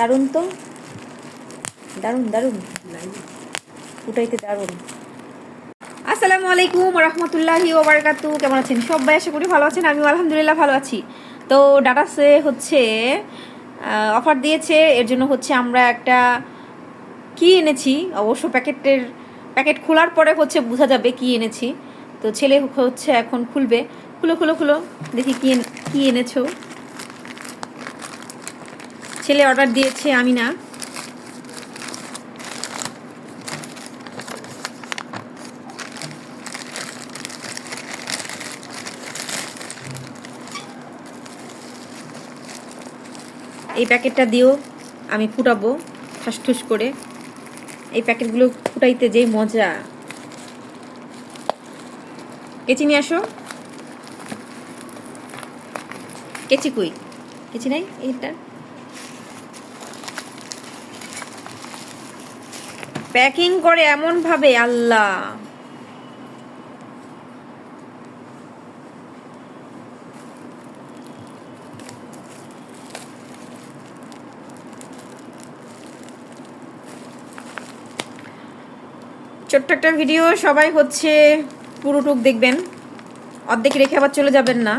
দারুণ তো? দারুণ দারুণ। ফুটাইতে দারুণ। আসসালামু আলাইকুম রহমতুল্লাহি ওবরকাতু কেমন আছেন সবাই? আশা করি ভালো আছেন। আমিও আলহামদুলিল্লাহ ভালো আছি। তো ডাটাসে হচ্ছে অফার দিয়েছে। এর জন্য হচ্ছে আমরা একটা কি এনেছি? অবশ্য প্যাকেটের, প্যাকেট খোলার পরে হচ্ছে বোঝা যাবে কি এনেছি। তো ছেলে হচ্ছে এখন খুলবে। খুলো খুলো খুলো। দেখি কি কি এনেছো। ছেলে অর্ডার দিয়েছে, আমি না। এই প্যাকেটটা দিয়েও আমি ফুটাবো ঠাস করে। এই প্যাকেটগুলো ফুটাইতে যেই মজা। কেচি নিয়ে আসো। কেচি কই? কেচি নাই এইটা? প্যাকিং করে এমন ভাবে, আল্লাহ। ছোট্ট একটা ভিডিও সবাই হচ্ছে পুরোটুক দেখবেন। অর্ধেক রেখে আবার চলে যাবেন না।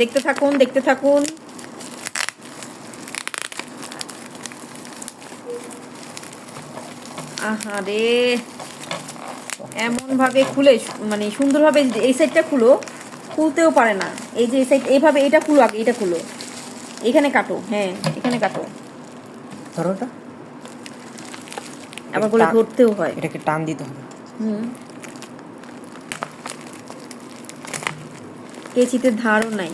দেখতে থাকুন দেখতে থাকুন। আহারে এমন ভাবে খুলে মানে সুন্দরভাবে এই সাইডটা খুলো খুলতেও পারে না। এই যে এই সাইড এইভাবে এটা খুলো আগে এটা খুলো। এখানে কাটো হ্যাঁ এখানে কাটো। ধরো ওটা। আবার বলে ধরতেও হয়। এটাকে টান দিতে হবে। হুম। কেচিতে ধারও নাই।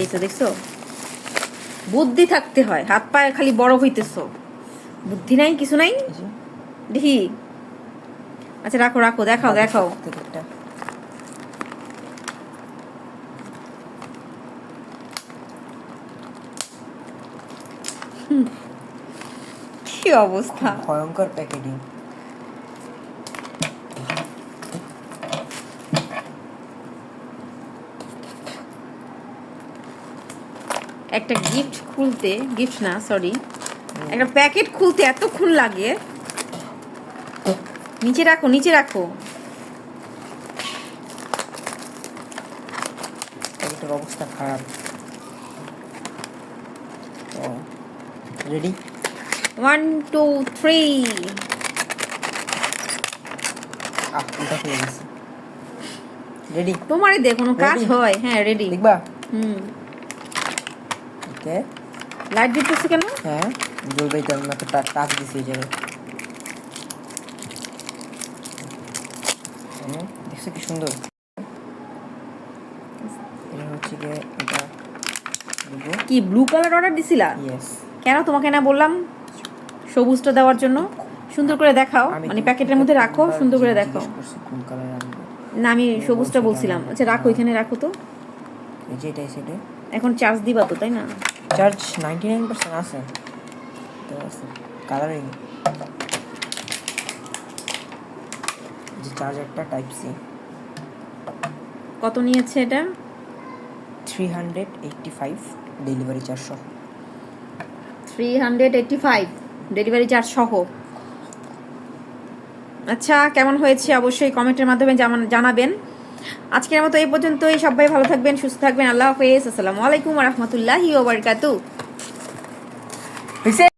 এই তো দেখছ? বুদ্ধি থাকতে হয় হাত পায়ে খালি বড় হইতেছো। বুদ্ধি নাই কিছু নাই? এই যে, দেখি। আচ্ছা রাখো রাখো দেখাও দেখাও। থেকে একটা কি অবস্থা? ভয়ঙ্কর প্যাকেটিং একটা গিফট খুলতে গিফট না সরি একটা প্যাকেট খুলতে এতক্ষণ লাগে। নিচে রাখো নিচে রাখো। প্যাকেটের অবস্থা খারাপ। Ready? One two three ready? তোমারই দে কোনো কাজ হয়। হ্যাঁ রেডি দেখবা? হুম। ওকে। লাইট দিতেছে কেন? হ্যাঁ। জ্বলবেই তো আমি একটা টাচ দিছি এই জায়গায়। দেখছ কি সুন্দর? এটা হচ্ছে গিয়ে এটা দেবো। কি ব্লু কালার অর্ডার দিছিলা? কেন তোমাকে না বললাম? সবুজটা দেওয়ার জন্য। সুন্দর করে দেখাও। মানে প্যাকেটের মধ্যে রাখো সুন্দর করে দেখাও। না আমি সবুজটা বলছিলাম। আচ্ছা রাখো এখানে রাখো তো। এখন চার্জ দিবা তো তাই না? চার্জ নাইনটি নাইন পার্সেন্ট আছে। আছে কালারিং যে চার্জারটা টাইপ সি কত নিয়েছে এটা? Three hundred eighty five delivery চারশো three hundred eighty five delivery charge সহ। আচ্ছা কেমন হয়েছে অবশ্যই কমেন্টের মাধ্যমে জানাবেন। আজকের মতো এই পর্যন্তই। সবাই ভালো থাকবেন সুস্থ থাকবেন। আল্লাহ হাফেজ। আসসালামু আলাইকুম রহমতুল্লাহি ওবরকাতু